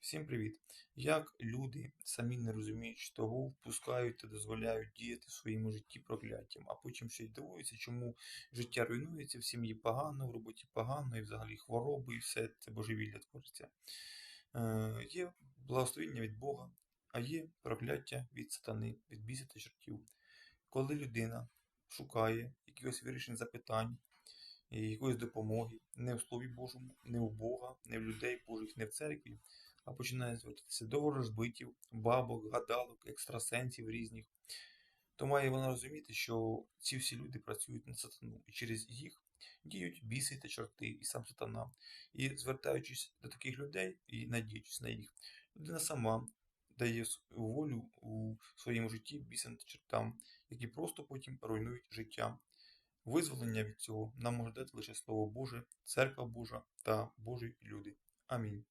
Всім привіт! Як люди, самі не розуміючи того, впускають та дозволяють діяти в своєму житті прокляттям, а потім ще й дивуються, чому життя руйнується, в сім'ї погано, в роботі погано, і взагалі хвороби, і все це божевілля твориться. Е, є благословення від Бога, а є прокляття від сатани, від біса та чортів. Коли людина шукає якихось вирішень запитань, якоїсь допомоги, не в Слові Божому, не у Бога, не в людей Божих, не в церкві, а починає звертатися до ворожбитів, бабок, гадалок, екстрасенсів різних, то має вона розуміти, що ці всі люди працюють на сатану, і через їх діють біси та чорти, і сам сатана. І звертаючись до таких людей і надіючись на їх, людина сама дає волю у своєму житті бісам та чортам, які просто потім руйнують життя. Визволення від цього нам може дати лише Слово Боже, Церква Божа та Божі люди. Амінь.